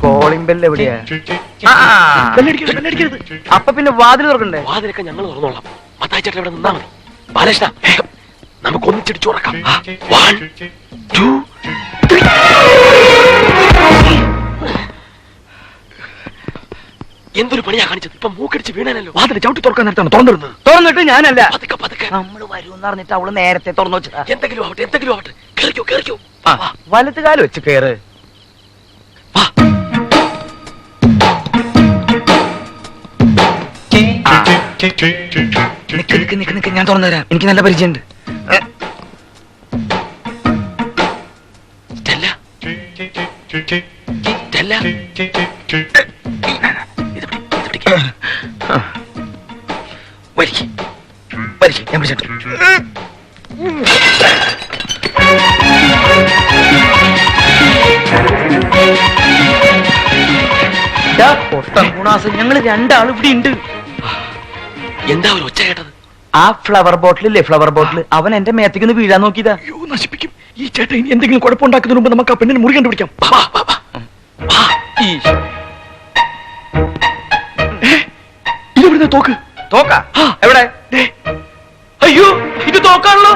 Calling bell എവിടെയാ? ആ. ബെല്ലടിക്കരുത് ബെല്ലടിക്കരുത്. അപ്പൊ പിന്നെ വാതിൽ തുറക്കണ്ടേ? വാതിലൊക്കെ ഞങ്ങൾ തുറന്നോളാം. മത്തായി ചേട്ടൻ ഇവിടെ നിന്നാ മതി. ബാലകൃഷ്ണ വേഗം. നമുക്ക് ഒന്നിച്ചിടിച്ചു ഉറക്കാം വൺ ടു എന്തൊരു പണിയാ കാണിച്ചത്? ഇപ്പൊ മൂക്കടിച്ച് വീണാനല്ലോ വാതിൽ ചവിട്ടി തുറക്കാൻ നേരത്താണ് തുറന്നിരുന്നത് തുറന്നിട്ട് ഞാനല്ല. പതുക്കെ പതുക്കെ. നമ്മൾ വരൂന്ന് പറഞ്ഞിട്ട് അവൾ നേരത്തെ തുറന്നു വെച്ചതാ. എന്തെങ്കിലും ആവട്ടെ എന്തെങ്കിലും ആവട്ടെ. കേറിക്കോ കേറിക്കോ. ആ, വലത്തുകാൽ വെച്ച് കേറ്. ആ. നിക്ക് നിക്ക് നിക്ക് നിക്ക്. ഞാൻ തുറന്നു തരാം. എനിക്ക് നല്ല പരിചയമുണ്ട്. സ്റ്റെല്ല സ്റ്റെല്ല വലിക്ക് വലിക്ക് ഞാൻ പിടിച്ചിട്ടു പൊട്ടം ഗുണാസ് ഞങ്ങൾ രണ്ടാളും ഇവിടെ ഉണ്ട് എന്താ ഒരു ഒച്ച കേട്ടത്? ആ ഫ്ലവർ ബോട്ടിലില്ലേ ഫ്ലവർ ബോട്ടിൽ അവൻ എന്റെ മേത്തേക്ക് ഒന്ന് വീഴാൻ നോക്കിയതാ. അയ്യോ നശിപ്പിക്കും. ഈ ചേട്ടൻ ഇനി എന്തെങ്കിലും കുഴപ്പമുണ്ടാക്കുന്നതിന് മുമ്പ് നമുക്ക് ആ പെണ്ണിനെ മുറി കണ്ടുപിടിക്കാം. വാ, വാ, വാ, വാ. വാ. ഈശോ. ഇത് ഇവിടുന്ന് തോക്ക്? തോക്കാ? എവിടെ? അയ്യോ ഇത് തോക്കാണല്ലോ.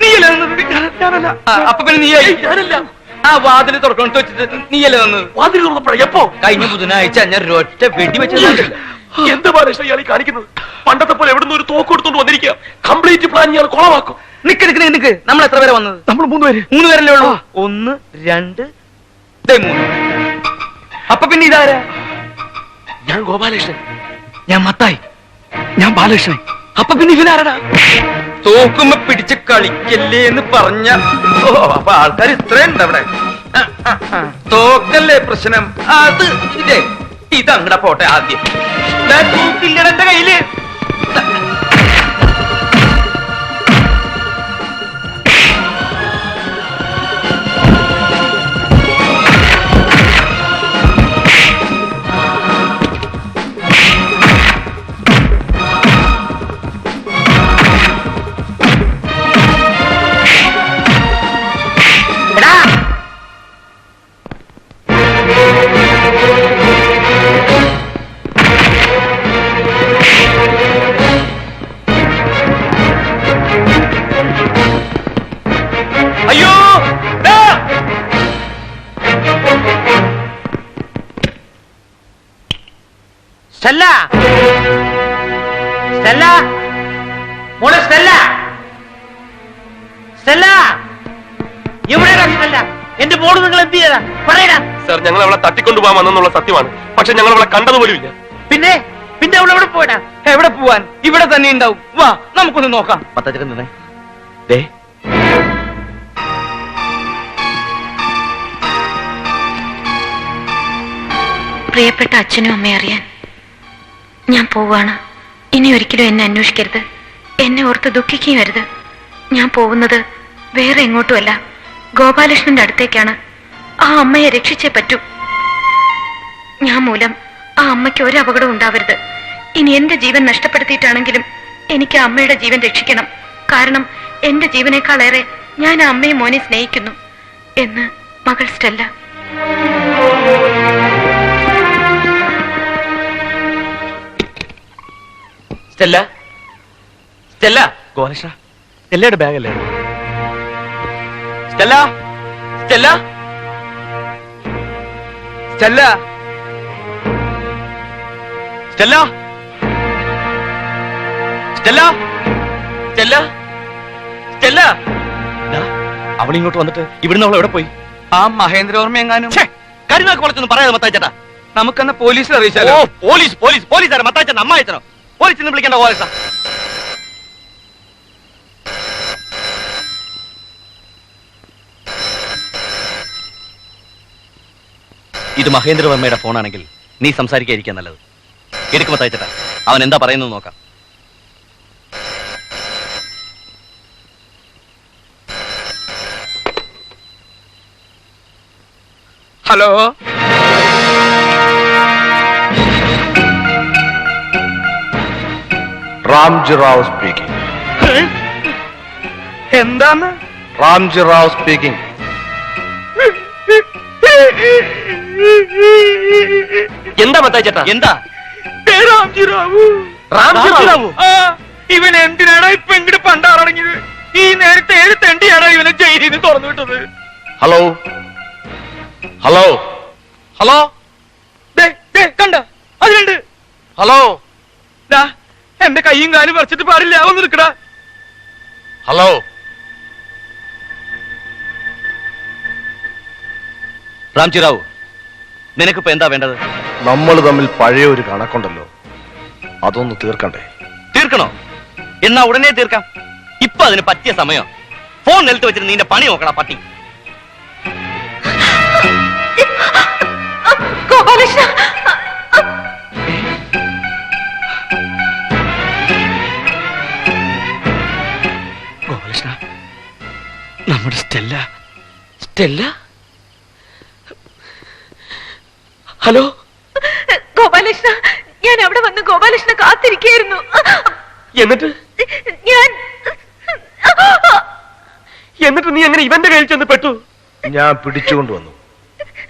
നീയല്ലേ നിന്നത്? ഞാനല്ല. ആ, അപ്പൊ പിന്നെ നീ ഞാനല്ല. ആ വാതിൽ തുറക്കണം വെച്ചിട്ട് നീയല്ലേ വന്നത് വാതിൽ തുറന്നപ്പോഴാ? എപ്പോ? കഴിഞ്ഞ ബുധനാഴ്ച ഞാൻ ഒറ്റ വെടി വെച്ചത് എന്ത് മനുഷ്യ ഇയാൾ ഈ കാണിക്കുന്നത്? പണ്ടത്തെ പോലെ എവിടുന്ന് ഒരു തോക്ക് എടുത്തോണ്ട് വന്നിരിക്കുക കംപ്ലീറ്റ് പ്ലാൻ ഇയാൾ കുളമാക്കും നിക്ക് നിക്ക് നിക്ക്, നിക്ക്. നമ്മൾ എത്ര പേരെ വന്നത്? നമ്മൾ മൂന്നുപേര് മൂന്ന് പേരല്ലേ ഉള്ളൂ? ഒന്ന് രണ്ട് ദേ മൂന്ന്. അപ്പൊ പിന്നെ ഇതാരാ? ഞാൻ ഗോപാലകൃഷ്ണൻ. ഞാൻ മത്തായി. ഞാൻ ബാലകൃഷ്ണൻ. അപ്പൊ പിന്നെ ഇവനാരടാ തോക്കുമ്പോ പിടിച്ച് കളിക്കല്ലേ എന്ന് പറഞ്ഞ ഓ അപ്പൊ ആൾക്കാർ ഇത്രയുണ്ട് അവിടെ. തോക്കല്ലേ പ്രശ്നം? അത് ഇതേ. ഇതങ്ങടെ പോട്ടെ ആദ്യം. കയ്യിൽ. സ്റ്റെല്ല. സ്റ്റെല്ല. മോളെ സ്റ്റെല്ല. സ്റ്റെല്ല. എവിടെയാ സ്റ്റെല്ല. എന്റെ മോൾ നിങ്ങൾ എന്ത് ചെയ്താ പറയടാ. സർ ഞങ്ങൾ അവളെ തട്ടിക്കൊണ്ടുപോകാൻ വന്നെന്നുള്ള സത്യമാണ്. പക്ഷെ ഞങ്ങൾ അവളെ കണ്ടതുപോലുമില്ല പിന്നെ? പിന്നെ അവൾ എവിടെ പോയടാ? എവിടെ പോവാൻ? ഇവിടെ തന്നെ ഉണ്ടാവും. വാ നമുക്കൊന്ന് നോക്കാം. നിന്നേ. ദേ. പ്രിയപ്പെട്ട അച്ഛനും അമ്മയും അറിയാൻ ഞാൻ പോവാണ്. ഇനി ഒരിക്കലും എന്നെ അന്വേഷിക്കരുത്. എന്നെ ഓർത്ത് ദുഃഖിക്കുകയും വരുത് ഞാൻ പോകുന്നത് വേറെ എങ്ങോട്ടുമല്ല. ഗോപാലകൃഷ്ണന്റെ അടുത്തേക്കാണ്. ആ അമ്മയെ രക്ഷിച്ചേ പറ്റൂ. ഞാൻ മൂലം ആ അമ്മയ്ക്ക് ഒരു അപകടം ഉണ്ടാവരുത്. ഇനി എന്റെ ജീവൻ നഷ്ടപ്പെടുത്തിയിട്ടാണെങ്കിലും എനിക്ക് ആ അമ്മയുടെ ജീവൻ രക്ഷിക്കണം. കാരണം എന്റെ ജീവനേക്കാളേറെ ഞാൻ ആ അമ്മയും മോനെ സ്നേഹിക്കുന്നു. എന്ന് മകൾ സ്റ്റെല്ല. സ്റ്റെല്ല. സ്റ്റെല്ല. ഗോപാലകൃഷ്ണ എല്ലായുടെ ബാഗല്ലേ? Stella. Stella. Stella. Stella. Stella. Stella. Stella. അവൾ ഇങ്ങോട്ട് വന്നിട്ട് ഇവിടുന്ന് അവൾ എവിടെ പോയി? ആ മഹേന്ദ്രവർമ്മ എങ്ങാനും? കരുനാക്ക് വളർത്തൊന്നും പറയാതെ മത്താച്ചേട്ടാ നമുക്കെന്നാ പോലീസിൽ അറിയിച്ചാലോ? പോലീസ് പോലീസ് പോലീസ് ആരാ മത്താച്ചൻ അമ്മ അയച്ചനോ പോലീസ് എന്ന് വിളിക്കേണ്ട ഗോപാലകൃഷ്ണ ഇത്. മഹേന്ദ്രവർമ്മയുടെ ഫോണാണെങ്കിൽ നീ സംസാരിക്കാതിരിക്കാൻ നല്ലത്. എടുക്കുമ്പോ തയ്ച്ചിട്ട. അവൻ എന്താ പറയുന്നത് നോക്കാം. ഹലോ റാംജി റാവ് സ്പീക്കിംഗ് എന്താണ്? റാംജി റാവ് സ്പീക്കിംഗ് എന്താ മത്തായി ചേട്ടാ? എന്താ? ദേ രാംജി റാവു റാംജി റാവു? ആ ഇവൻ എന്തിനാണ് ഇപ്പൊ ഇങ്ങോട്ട് പണ്ടാറടങ്ങിയത്? ഈ നേരത്തെ ഏഴ് തെണ്ടിയാണ് ഇവനെ ജയിലിൽ നിന്ന് തുറന്നു വിട്ടത്. ഹലോ ഹലോ ഹലോ ദേ, ദേ, കണ്ട? അതിലുണ്ട്. ഹലോ ദാ, എന്റെ കൈയും കാലും വരച്ചിട്ട് പാടില്ല ഒന്ന് നിൽക്കടാ. ഹലോ. റാംജി റാവു നിനക്കിപ്പോ എന്താ വേണ്ടത്? നമ്മൾ തമ്മിൽ പഴയ ഒരു കണക്കുണ്ടല്ലോ. അതൊന്ന് തീർക്കണ്ടേ? തീർക്കണോ? എന്നാ ഉടനെ തീർക്കാം. ഇപ്പൊ അതിന് പറ്റിയ സമയം. ഫോൺ നിലത്ത് വെച്ചിട്ട് നിന്റെ പണി നോക്കണ പട്ടി. സ്റ്റെല്ല? ഹലോ? ഗോപാലകൃഷ്ണ ഞാൻ അവിടെ വന്ന് ഗോപാലകൃഷ്ണ കാത്തിരിക്കുന്നു എന്നിട്ട്? ഞാൻ എന്നിട്ട് നീ എങ്ങനെ ഇവന്റെ കയ്യിൽ ചെന്ന് പെട്ടു? ഞാൻ പിടിച്ചുകൊണ്ട് വന്നു.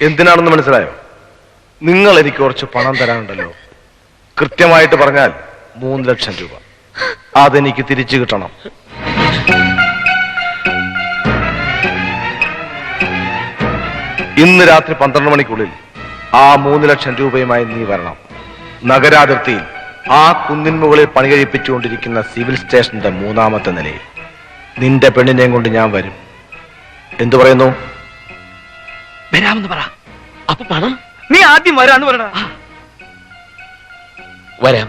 എന്തിനാണെന്ന് മനസ്സിലായോ? നിങ്ങൾ എനിക്ക് കുറച്ച് പണം തരാനുണ്ടല്ലോ. കൃത്യമായിട്ട് പറഞ്ഞാൽ മൂന്ന് ലക്ഷം രൂപ. അതെനിക്ക് തിരിച്ചു കിട്ടണം. ഇന്ന് രാത്രി പന്ത്രണ്ട് മണിക്കുള്ളിൽ ആ മൂന്ന് ലക്ഷം രൂപയുമായി നീ വരണം. നഗരാതിർത്തിയിൽ ആ കുന്നിൻ മുകളിൽ പണി കഴിപ്പിച്ചുകൊണ്ടിരിക്കുന്ന സിവിൽ സ്റ്റേഷന്റെ മൂന്നാമത്തെ നിലയിൽ. നിന്റെ പെണ്ണിനെയും കൊണ്ട് ഞാൻ വരും. എന്തു പറയുന്നു? വരാമെന്ന് പറ. അപ്പൊ പണം? നീ ആദ്യം വരാന്ന് പറയണ വരാം.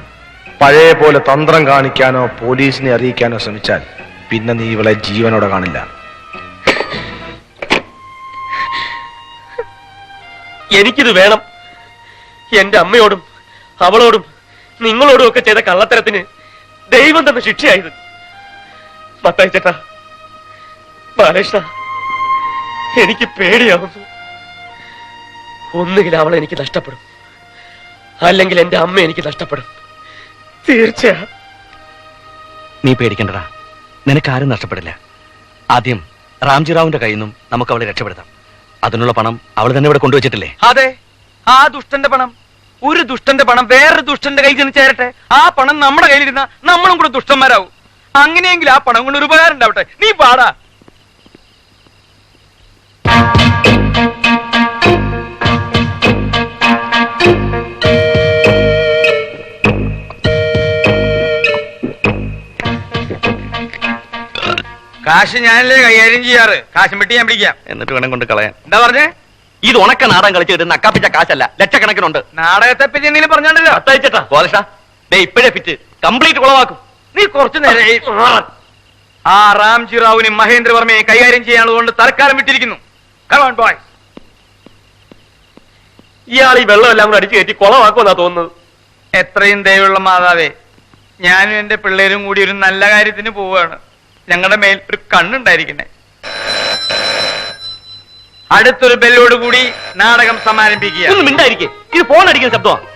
പഴയ പോലെ തന്ത്രം കാണിക്കാനോ പോലീസിനെ അറിയിക്കാനോ ശ്രമിച്ചാൽ പിന്നെ നീ ഇവളെ ജീവനോടെ കാണില്ല. എനിക്കിത് വേണം. എന്റെ അമ്മയോടും അവളോടും നിങ്ങളോടും ഒക്കെ ചെയ്ത കള്ളത്തരത്തിന് ദൈവം തന്ന ശിക്ഷയായത്. മത്തായി ചേട്ടാ ബാലകൃഷ്ണ എനിക്ക് പേടിയാവുന്നു. ഒന്നുകിൽ അവൾ എനിക്ക് നഷ്ടപ്പെടും. അല്ലെങ്കിൽ എന്റെ അമ്മ എനിക്ക് നഷ്ടപ്പെടും. തീർച്ചയാ. നീ പേടിക്കണ്ടടാ. നിനക്കാരും നഷ്ടപ്പെടില്ല. ആദ്യം റാംജി റാവുന്റെ കയ്യിൽ നിന്നും നമുക്ക് അവളെ രക്ഷപ്പെടുത്താം. അതിനുള്ള പണം അവൾ തന്നെ ഇവിടെ കൊണ്ടുവച്ചിട്ടില്ലേ? അതെ. ആ ദുഷ്ടന്റെ പണം. ഒരു ദുഷ്ടന്റെ പണം വേറൊരു ദുഷ്ടന്റെ കയ്യിൽ ചെന്ന് ചേരട്ടെ. ആ പണം നമ്മുടെ കയ്യിലിരുന്ന നമ്മളും കൂടെ ദുഷ്ടന്മാരാവും. അങ്ങനെയെങ്കിൽ ആ പണം കൊണ്ട് ഒരു ഉപകാരം ഉണ്ടാവട്ടെ. നീ പാടാ. കാശ് ഞാനല്ലേ കൈകാര്യം ചെയ്യാറ്? കാശും വെട്ടി ഞാൻ പിടിക്കാം. എന്നിട്ട് വേണം കൊണ്ട് കളയാൻ. എന്താ പറഞ്ഞേ? ഇത് ഉണക്ക നാടൻ കളിച്ച് കിട്ടുന്ന അക്കാപ്പിച്ച കാശല്ല ലക്ഷക്കണക്കിനുണ്ട്. നാടകത്തെ പറ്റി എന്തെങ്കിലും പറഞ്ഞോണ്ടല്ലോ? അത്തയച്ചട്ടാ കോലഷ ദേ ഇപ്പോഴേ പിറ്റ് കംപ്ലീറ്റ് കുളവാക്കും നീ കുറച്ചു നേരം ആ റാംജി റാവുവിനും മഹേന്ദ്രവർമ്മയെ കൈകാര്യം ചെയ്യാനുള്ളതുകൊണ്ട് തൽക്കാലം വിട്ടിരിക്കുന്നു. കമാൺ ബോയ് ഇയാൾ ഈ വെള്ളമെല്ലാം കൂടെ അടിച്ചു കയറ്റി കുളമാക്കുമെന്നാ തോന്നുന്നത്. എത്രയും ദയവുള്ള മാതാവേ ഞാനും എന്റെ പിള്ളേരും കൂടി ഒരു നല്ല കാര്യത്തിന് പോവുകയാണ്. ഞങ്ങളുടെ മേൽ ഒരു കണ്ണുണ്ടായിരിക്കണേ. അടുത്തൊരു ബെല്ലോട് കൂടി നാടകം സമാരംഭിക്കുക. ഒന്ന് മിണ്ടായിരിക്കേ. ഇത് ഫോൺ അടിക്കുന്ന ശബ്ദമാണ്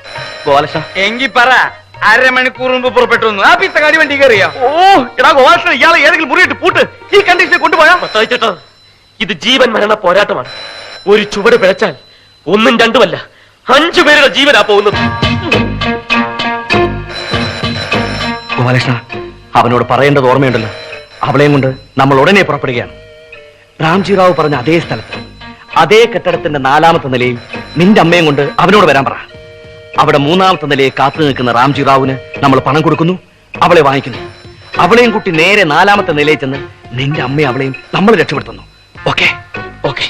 ഗോലക്ഷ എങ്കി പറ അരമണിക്കൂർ മുമ്പ് പുറപ്പെട്ടു വന്നു ആ പിത്തക്കാടി വണ്ടി കയറിയോ? ഓ എടാ ഗോപാലകൃഷ്ണൻ ഇയാളെ ഏതെങ്കിലും മുറിയിട്ട് പൂട്ട്. ഈ കണ്ടീഷനെ കൊണ്ടുപോയാ ചേട്ടാ ഇത് ജീവൻ മരണ പോരാട്ടമാണ്. ഒരു ചുവട് പിഴച്ചാൽ ഒന്നും രണ്ടുമല്ല അഞ്ചു പേരുടെ ജീവനാ പോകുന്നത്. ഗോപാലകൃഷ്ണ അവനോട് പറയേണ്ടത് ഓർമ്മയുണ്ടല്ലോ. അവളെയും കൊണ്ട് നമ്മൾ ഉടനെ പുറപ്പെടുകയാണ്. രാംജി റാവു പറഞ്ഞ അതേ സ്ഥലത്ത് അതേ കെട്ടിടത്തിന്റെ നാലാമത്തെ നിലയിൽ നിന്റെ അമ്മയും കൊണ്ട് അവനോട് വരാൻ പറ. അവിടെ മൂന്നാമത്തെ നിലയെ കാത്തു നിൽക്കുന്ന റാംജി റാവുന് നമ്മൾ പണം കൊടുക്കുന്നു അവളെ വാങ്ങിക്കുന്നു. അവളെയും കുട്ടി നേരെ നാലാമത്തെ നിലയിൽ ചെന്ന് നിന്റെ അമ്മയും അവളെയും നമ്മൾ രക്ഷപ്പെടുത്തുന്നു. ഓക്കെ? ഓക്കെ.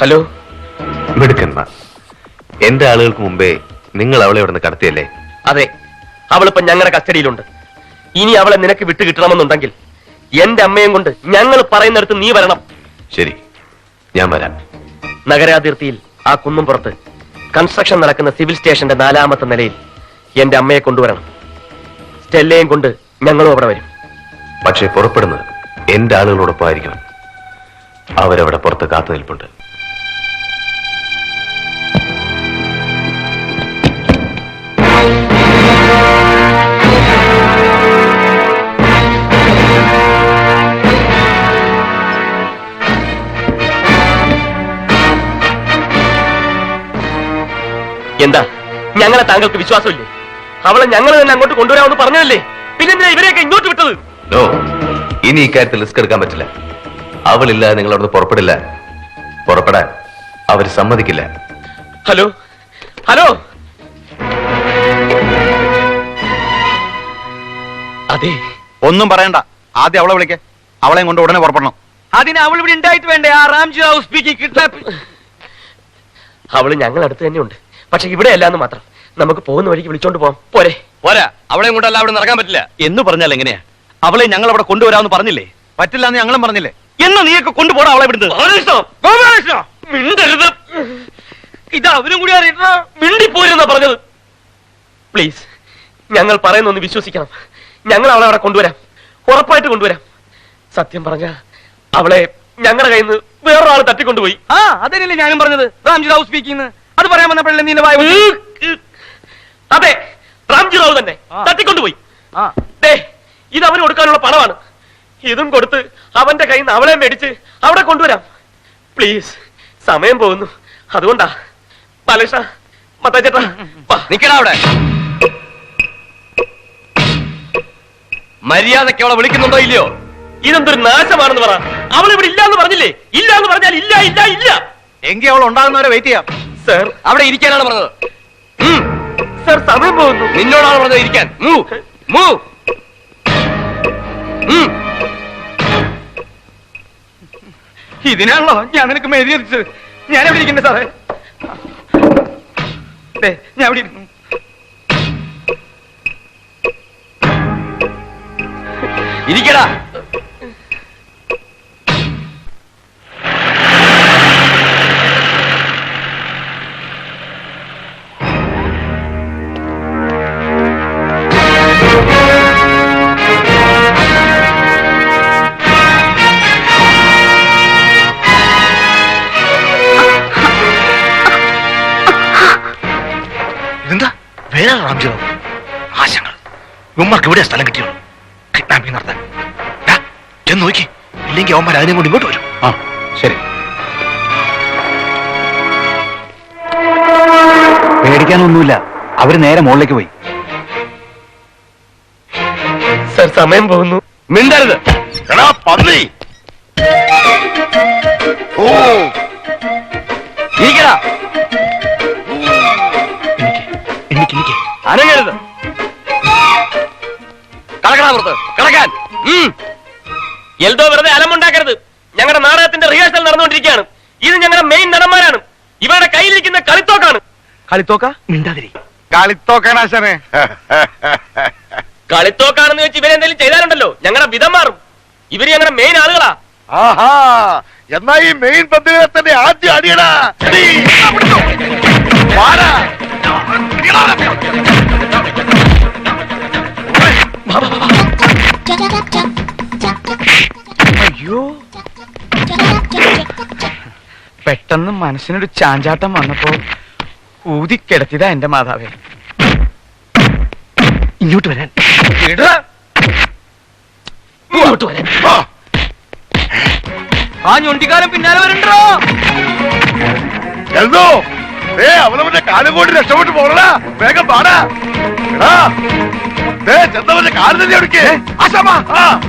ഹലോ? മിടുക്കന്മാർ എന്റെ ആളുകൾക്ക് മുമ്പേ നിങ്ങൾ അവളെ ഇവിടെ നിന്ന് കടത്തിയല്ലേ? അതെ അവളിപ്പോ ഞങ്ങളുടെ കസ്റ്റഡിയിലുണ്ട്. ഇനി അവളെ നിനക്ക് വിട്ടു കിട്ടണമെന്നുണ്ടെങ്കിൽ എന്റെ അമ്മയും കൊണ്ട് ഞങ്ങൾ പറയുന്നിടത്ത് നീ വരണം. ശരി. ഞാൻ വരാം. നഗരാതിർത്തിയിൽ ആ കുന്നും പുറത്ത് കൺസ്ട്രക്ഷൻ നടക്കുന്ന സിവിൽ സ്റ്റേഷന്റെ നാലാമത്തെ നിലയിൽ എന്റെ അമ്മയെ കൊണ്ടുവരണം. സ്റ്റെല്ലയും കൊണ്ട് ഞങ്ങളും അവിടെ വരും. പക്ഷേ പുറപ്പെടുന്നത് എന്റെ ആളുകളോടൊപ്പം ആയിരിക്കണം അവരവിടെ പുറത്ത് കാത്തു നിൽപ്പുണ്ട്. എന്താ? ഞങ്ങളെ താങ്കൾക്ക് വിശ്വാസമില്ലേ? അവളെ ഞങ്ങൾ തന്നെ അങ്ങോട്ട് കൊണ്ടുവരാമെന്ന് പറഞ്ഞതല്ലേ? പിന്നെ ഇവരെയൊക്കെ ഇങ്ങോട്ട് വിട്ടത്? നോ ഇനി ഇക്കാര്യത്തിൽ റിസ്ക് എടുക്കാൻ പറ്റില്ല. അവളില്ലാതെ നിങ്ങൾ അവിടുന്ന് പുറപ്പെടില്ല. പുറപ്പെടാൻ അവർ സമ്മതിക്കില്ല. ഹലോ? ഹലോ? അതെ. ഒന്നും പറയണ്ട. ആദ്യം അവളെ വിളിക്കേ. അവളെ കൊണ്ട് ഉടനെ പുറപ്പെടണം. അതിന് അവൾ ഇവിടെ ഉണ്ടായിട്ട് വേണ്ടേ? ആ റാംജി ഹൗസ് സ്പീക്കിംഗ് കിഡ്നാപ്പ്. അവൾ ഞങ്ങളടുത്ത് തന്നെ തന്നെയുണ്ട്. പക്ഷെ ഇവിടെ അല്ലാന്ന് മാത്രം. നമുക്ക് പോകുന്ന വഴിക്ക് വിളിച്ചോണ്ട് പോവാം. പോരെ. പോരാ. അവളെ കൊണ്ടല്ല അവിടെ നടക്കാൻ പറ്റില്ല. എന്ന് പറഞ്ഞാൽ എങ്ങനെയാ? അവളെ ഞങ്ങൾ അവിടെ കൊണ്ടുവരാമെന്ന് പറഞ്ഞില്ലേ? പറ്റില്ല എന്ന് ഞങ്ങളും പറഞ്ഞില്ലേ? എന്നാ നീയൊക്കെ കൊണ്ടുപോടാ അവളെ ഇവിടുന്ന്. മിണ്ടരുത്. ഇത് അവരും കൂടി അറിയണോ മിണ്ടിപ്പോയിരുന്ന പറഞ്ഞത്. പ്ലീസ് ഞങ്ങൾ പറയുന്നൊന്ന് വിശ്വസിക്കണം. ഞങ്ങൾ അവളെ അവിടെ കൊണ്ടുവരാം. ഉറപ്പായിട്ട് കൊണ്ടുവരാം. സത്യം പറഞ്ഞ അവളെ ഞങ്ങളുടെ കയ്യിൽ നിന്ന് വേറൊരാൾ തട്ടിക്കൊണ്ടുപോയി. ആ അതല്ലേ ഞാനും പറഞ്ഞത്. റാംജി റാവു സ്പീക്കിംഗ് പറയാൻ വന്നപ്പോഴല്ലേ നീ വായ അതെ റാംജി റാവു തന്നെ. തട്ടിക്കൊണ്ടുപോയി. ആ. ദേ ഇത് അവന് കൊടുക്കാനുള്ള പണമാണ്. ഇതും കൊടുത്ത് അവന്റെ കയ്യിൽ നിന്ന് അവളെ മേടിച്ച് അവിടെ കൊണ്ടുവരാം. പ്ലീസ് സമയം പോകുന്നു. അതുകൊണ്ടാ. ബാലകൃഷ്ണ മത്താച്ചേട്ടാ വാ. നിക്കടാ അവിടെ. മര്യാദയ്ക്ക് അവളെ വിളിക്കുന്നുണ്ടോ ഇല്ലയോ? ഇതെന്തൊരു നാശമാണെന്ന് പറ. അവൾ ഇവിടെ ഇല്ല എന്ന് പറഞ്ഞില്ലേ? ഇല്ല എന്ന് പറഞ്ഞാൽ ഇല്ല ഇല്ല ഇല്ല. എങ്കിൽ അവൾ ഉണ്ടാകുന്നവരെ വെയിറ്റ് ചെയ്യാം. സർ. അവിടെ ഇരിക്കാനാണ് പറഞ്ഞത്. സർ സമയം പോകുന്നു. നിന്നോടാണ് പറഞ്ഞത് ഇരിക്കാൻ. മൂവ് മൂവ് ഇതിനാണല്ലോ ഞാൻ നിനക്ക് മെഴുതിയത് എത്തിച്ചത് ഞാൻ എവിടെ ഇരിക്കണ്ടേ സാറേ? ഞാൻ എവിടെ ഇരുന്നു ഇരിക്കടാ. വേറെ ചെയ്തത് ആശങ്ങൾ ഉമ്മർക്ക് ഇവിടെ സ്ഥലം കിട്ടിയുള്ളൂ കിഡ്നാപ്പിംഗ് നടത്താൻ. ചെന്ന് നോക്കി. ഇല്ലെങ്കിൽ അവന്മാർ അതിനെ കൊണ്ട് ഇങ്ങോട്ട് വരും. ആ ശരി. പേടിക്കാനൊന്നുമില്ല. അവർ നേരെ മുകളിലേക്ക് പോയി. സർ സമയം പോകുന്നു. മിണ്ടരുത്. എടാ പന്നി. ഓ. ഇരിക്കടാ. അനങ്ങരുത്. കടക്കടാ പുറത്ത്. കടക്കാൻ. എൽദോ വെറുതെ അലമുണ്ടാക്കരുത്. ഞങ്ങളുടെ നാടകത്തിന്റെ റിഹേഴ്സൽ നടന്നുകൊണ്ടിരിക്കുകയാണ്. ഇത് ഞങ്ങളുടെ മെയിൻ നടന്മാരാണ്. ഇവരുടെ കയ്യിലിരിക്കുന്ന കളിത്തോക്കാണ്. കളിത്തോക്ക? മിണ്ടാതിരി. കളിത്തോക്കാനാശനെ കളിത്തോക്കാണെന്ന് വെച്ച് ഇവരെന്തെങ്കിലും ചെയ്താലുണ്ടല്ലോ. ഞങ്ങളുടെ വിധം മാറും ഇവർ ഞങ്ങളുടെ മെയിൻ ആളുകളാ. ആഹാ. എന്നാ ഈ മെയിൻ പന്തിനെ തന്നെ ആദ്യം അടിയടാ. അയ്യോ. പെട്ടെന്ന് മനസ്സിനൊരു ചാഞ്ചാട്ടം വന്നപ്പോ ഊതിക്കിടത്തിയതാ എന്റെ മാതാവേ. ഇങ്ങോട്ട് വരാൻ. ഇടാ. ഇങ്ങോട്ട് വരാൻ. ആ, ഞൊണ്ടിക്കാലം ഞൊണ്ടിക്കാരൻ പിന്നാലെ വരണ്ടോ? എന്തോ? ഏ അവനവന്റെ കാലം കൊണ്ട് രക്ഷപ്പെട്ടു പോകണടാ വേഗം പാടാ. ചെന്നവന്റെ കാലം തന്നെ എടുക്കേ ആശാമാ. ആ.